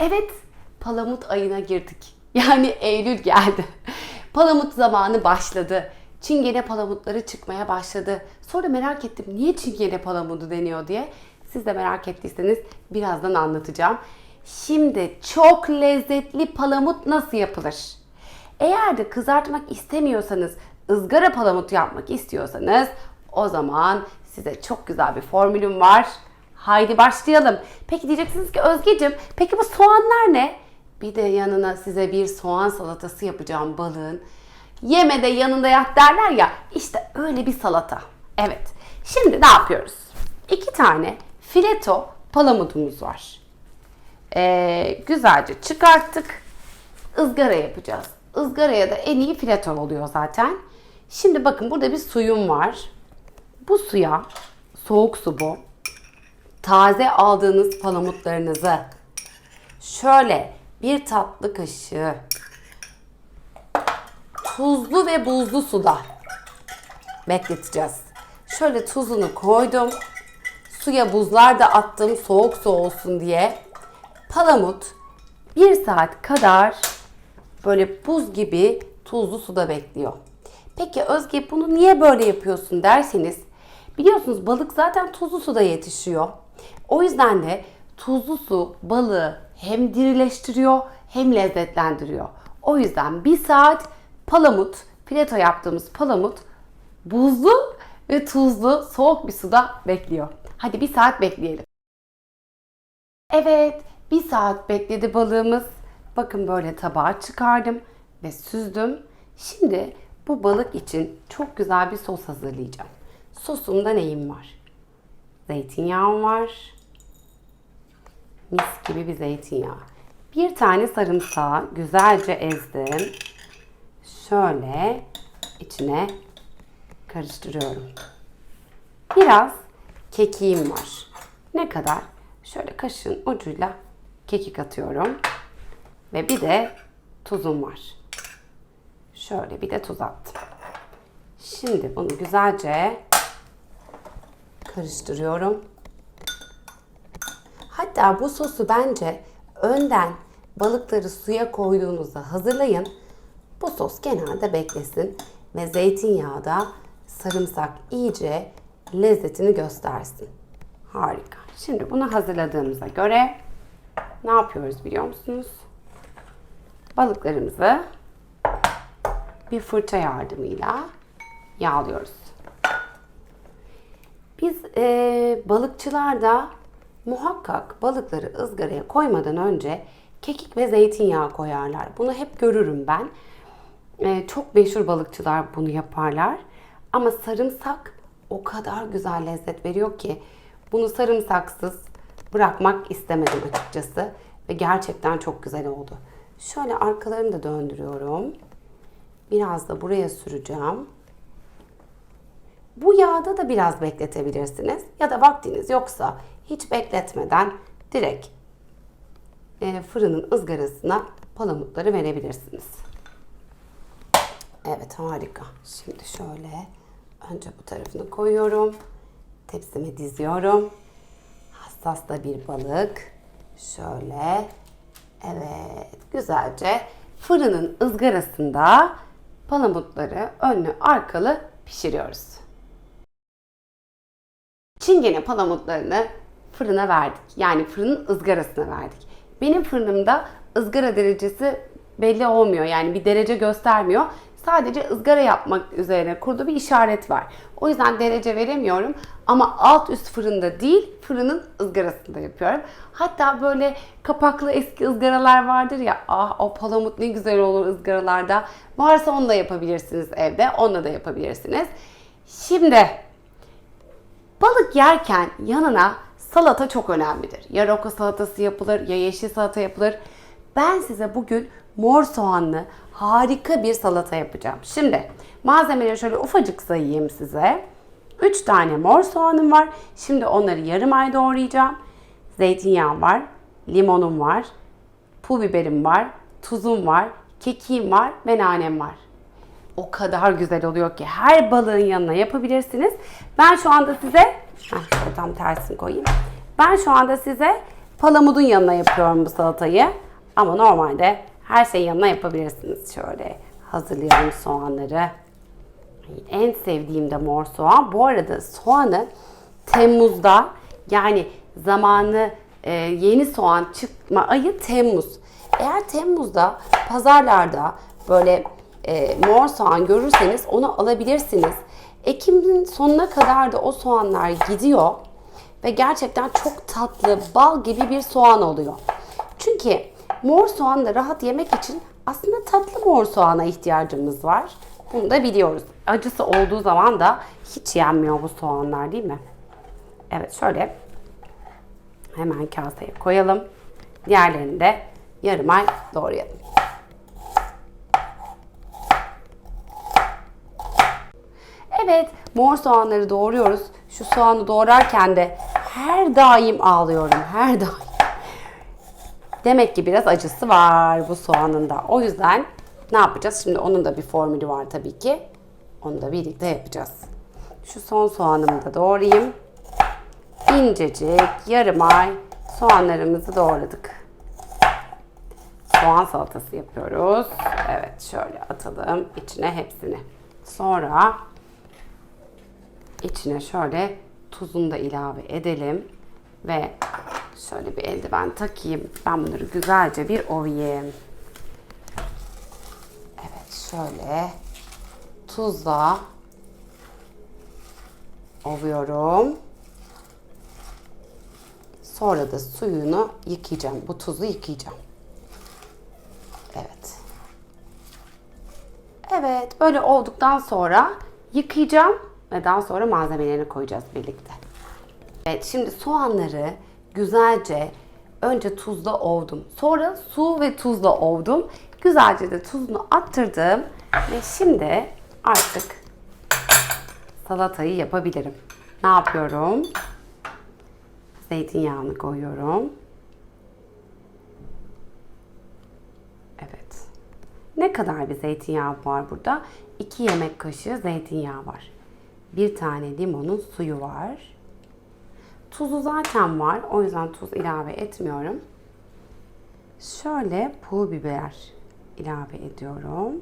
Evet, Palamut ayına girdik. Yani Eylül geldi. Palamut zamanı başladı. Çingene palamutları çıkmaya başladı. Sonra merak ettim niye çingene palamudu deniyor diye. Siz de merak ettiyseniz birazdan anlatacağım. Şimdi çok lezzetli palamut nasıl yapılır? Eğer de kızartmak istemiyorsanız, ızgara palamut yapmak istiyorsanız o zaman size çok güzel bir formülüm var. Haydi başlayalım. Peki diyeceksiniz ki Özgeciğim, peki bu soğanlar ne? Bir de yanına size bir soğan salatası yapacağım balığın. Yeme de yanında yat derler ya. İşte öyle bir salata. Evet. Şimdi ne yapıyoruz? İki tane fileto palamudumuz var. Ee, güzelce çıkarttık. Izgara yapacağız. Izgaraya da en iyi fileto oluyor zaten. Şimdi bakın burada bir suyum var. Bu suya soğuk su bu. Taze aldığınız palamutlarınızı şöyle bir tatlı kaşığı tuzlu ve buzlu suda bekleteceğiz. Şöyle tuzunu koydum. Suya buzlar da attım soğuk su olsun diye. Palamut bir saat kadar böyle buz gibi tuzlu suda bekliyor. Peki Özge bunu niye böyle yapıyorsun derseniz biliyorsunuz balık zaten tuzlu suda yetişiyor. O yüzden de tuzlu su balığı hem dirileştiriyor hem lezzetlendiriyor. O yüzden bir saat palamut, fileto yaptığımız palamut buzlu ve tuzlu soğuk bir suda bekliyor. Hadi bir saat bekleyelim. Evet, bir saat bekledi balığımız. Bakın böyle tabağa çıkardım ve süzdüm. Şimdi bu balık için çok güzel bir sos hazırlayacağım. Sosumda neyim var? Zeytinyağım var. Mis gibi bir zeytinyağı. Bir tane sarımsağı güzelce ezdim. Şöyle içine karıştırıyorum. Biraz kekiğim var. Ne kadar? Şöyle kaşığın ucuyla kekik atıyorum. Ve bir de tuzum var. Şöyle bir de tuz attım. Şimdi bunu güzelce karıştırıyorum. Hatta bu sosu bence önden balıkları suya koyduğunuzda hazırlayın. Bu sos kenarda beklesin ve zeytinyağı da sarımsak iyice lezzetini göstersin. Harika. Şimdi bunu hazırladığımıza göre ne yapıyoruz biliyor musunuz? Balıklarımızı bir fırça yardımıyla yağlıyoruz. Biz e, balıkçılar da muhakkak balıkları ızgaraya koymadan önce kekik ve zeytinyağı koyarlar. Bunu hep görürüm ben. E, çok meşhur balıkçılar bunu yaparlar. Ama sarımsak o kadar güzel lezzet veriyor ki bunu sarımsaksız bırakmak istemedim açıkçası. Ve gerçekten çok güzel oldu. Şöyle arkalarını da döndürüyorum. Biraz da buraya süreceğim. Bu yağda da biraz bekletebilirsiniz. Ya da vaktiniz yoksa hiç bekletmeden direkt e, fırının ızgarasına palamutları verebilirsiniz. Evet harika. Şimdi şöyle önce bu tarafını koyuyorum. Tepsime diziyorum. Hassas da bir balık. Şöyle. Evet güzelce fırının ızgarasında palamutları önlü arkalı pişiriyoruz. Çingene palamutlarını fırına verdik. Yani fırının ızgarasına verdik. Benim fırınımda ızgara derecesi belli olmuyor. Yani bir derece göstermiyor. Sadece ızgara yapmak üzerine kurduğu bir işaret var. O yüzden derece veremiyorum. Ama alt üst fırında değil, fırının ızgarasında yapıyorum. Hatta böyle kapaklı eski ızgaralar vardır ya. Ah o palamut ne güzel olur ızgaralarda. Varsa onu da yapabilirsiniz evde. Onunla da yapabilirsiniz. Şimdi Balık yerken yanına salata çok önemlidir. Ya roka salatası yapılır ya yeşil salata yapılır. Ben size bugün mor soğanlı harika bir salata yapacağım. Şimdi malzemeleri şöyle ufacık sayayım size. 3 tane mor soğanım var. Şimdi onları yarım ay doğrayacağım. Zeytinyağım var, limonum var, pul biberim var, tuzum var, kekiğim var ve nanem var. o kadar güzel oluyor ki her balığın yanına yapabilirsiniz. Ben şu anda size Heh, tam tersini koyayım. Ben şu anda size palamudun yanına yapıyorum bu salatayı. Ama normalde her şeyin yanına yapabilirsiniz. Şöyle hazırlayalım soğanları. En sevdiğim de mor soğan. Bu arada soğanı Temmuz'da yani zamanı e, yeni soğan çıkma ayı Temmuz. Eğer Temmuz'da pazarlarda böyle e, mor soğan görürseniz onu alabilirsiniz. Ekim'in sonuna kadar da o soğanlar gidiyor ve gerçekten çok tatlı, bal gibi bir soğan oluyor. Çünkü mor soğan da rahat yemek için aslında tatlı mor soğana ihtiyacımız var. Bunu da biliyoruz. Acısı olduğu zaman da hiç yenmiyor bu soğanlar değil mi? Evet şöyle hemen kaseye koyalım. Diğerlerini de yarım ay doğrayalım. Evet, mor soğanları doğruyoruz. Şu soğanı doğrarken de her daim ağlıyorum, her daim. Demek ki biraz acısı var bu soğanın da. O yüzden ne yapacağız? Şimdi onun da bir formülü var tabii ki. Onu da birlikte yapacağız. Şu son soğanımı da doğrayayım. İncecik, yarım ay soğanlarımızı doğradık. Soğan salatası yapıyoruz. Evet, şöyle atalım içine hepsini. Sonra içine şöyle tuzunu da ilave edelim ve şöyle bir eldiven takayım. Ben bunları güzelce bir ovayım. Evet şöyle tuzla ovuyorum. Sonra da suyunu yıkayacağım. Bu tuzu yıkayacağım. Evet. Evet, böyle olduktan sonra yıkayacağım ve daha sonra malzemelerini koyacağız birlikte. Evet, şimdi soğanları güzelce önce tuzla ovdum. Sonra su ve tuzla ovdum. Güzelce de tuzunu attırdım ve şimdi artık salatayı yapabilirim. Ne yapıyorum? Zeytinyağını koyuyorum. Evet. Ne kadar bir zeytinyağı var burada? 2 yemek kaşığı zeytinyağı var. Bir tane limonun suyu var. Tuzu zaten var. O yüzden tuz ilave etmiyorum. Şöyle pul biber ilave ediyorum.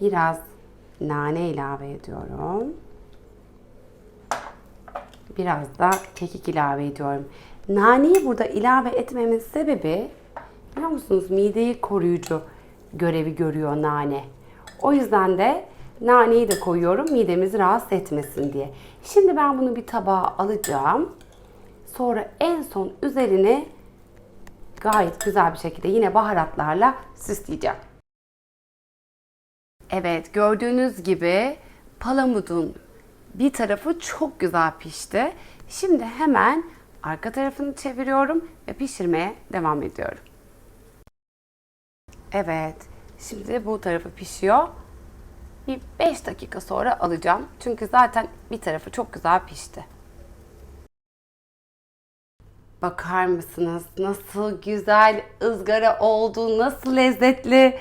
Biraz nane ilave ediyorum. Biraz da kekik ilave ediyorum. Naneyi burada ilave etmemin sebebi biliyor musunuz mideyi koruyucu görevi görüyor nane. O yüzden de naneyi de koyuyorum midemizi rahatsız etmesin diye. Şimdi ben bunu bir tabağa alacağım. Sonra en son üzerine gayet güzel bir şekilde yine baharatlarla süsleyeceğim. Evet gördüğünüz gibi palamudun bir tarafı çok güzel pişti. Şimdi hemen arka tarafını çeviriyorum ve pişirmeye devam ediyorum. Evet, şimdi bu tarafı pişiyor. Bir 5 dakika sonra alacağım. Çünkü zaten bir tarafı çok güzel pişti. Bakar mısınız nasıl güzel ızgara oldu, nasıl lezzetli.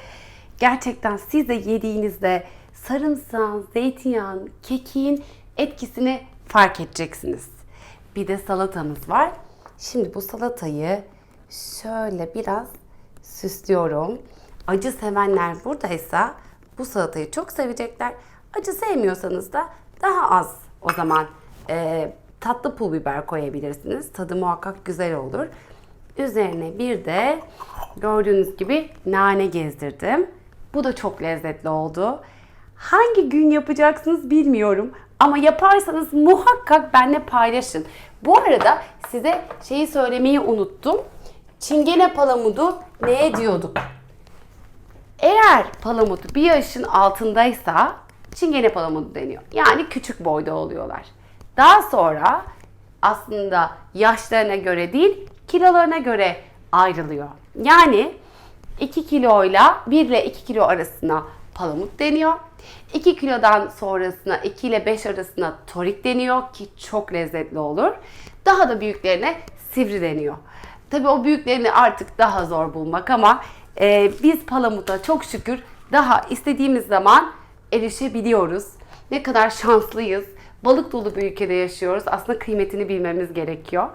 Gerçekten siz de yediğinizde sarımsağın, zeytinyağın, kekiğin etkisini fark edeceksiniz. Bir de salatamız var. Şimdi bu salatayı şöyle biraz süslüyorum. Acı sevenler buradaysa bu salatayı çok sevecekler. Acı sevmiyorsanız da daha az o zaman e, tatlı pul biber koyabilirsiniz. Tadı muhakkak güzel olur. Üzerine bir de gördüğünüz gibi nane gezdirdim. Bu da çok lezzetli oldu. Hangi gün yapacaksınız bilmiyorum ama yaparsanız muhakkak benimle paylaşın. Bu arada size şeyi söylemeyi unuttum. Çingene palamudu neye diyorduk? Eğer palamut bir yaşın altındaysa çingene palamudu deniyor. Yani küçük boyda oluyorlar. Daha sonra aslında yaşlarına göre değil kilolarına göre ayrılıyor. Yani 2 kiloyla 1 ile 2 kilo arasına palamut deniyor. 2 kilodan sonrasına 2 ile 5 arasına torik deniyor ki çok lezzetli olur. Daha da büyüklerine sivri deniyor. Tabi o büyüklerini artık daha zor bulmak ama e, biz palamuta çok şükür daha istediğimiz zaman erişebiliyoruz. Ne kadar şanslıyız. Balık dolu bir ülkede yaşıyoruz. Aslında kıymetini bilmemiz gerekiyor.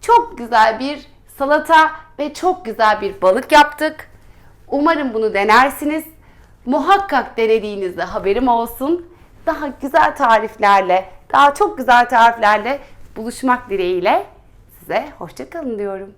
Çok güzel bir salata ve çok güzel bir balık yaptık. Umarım bunu denersiniz. Muhakkak denediğinizde haberim olsun. Daha güzel tariflerle, daha çok güzel tariflerle buluşmak dileğiyle size hoşça kalın diyorum.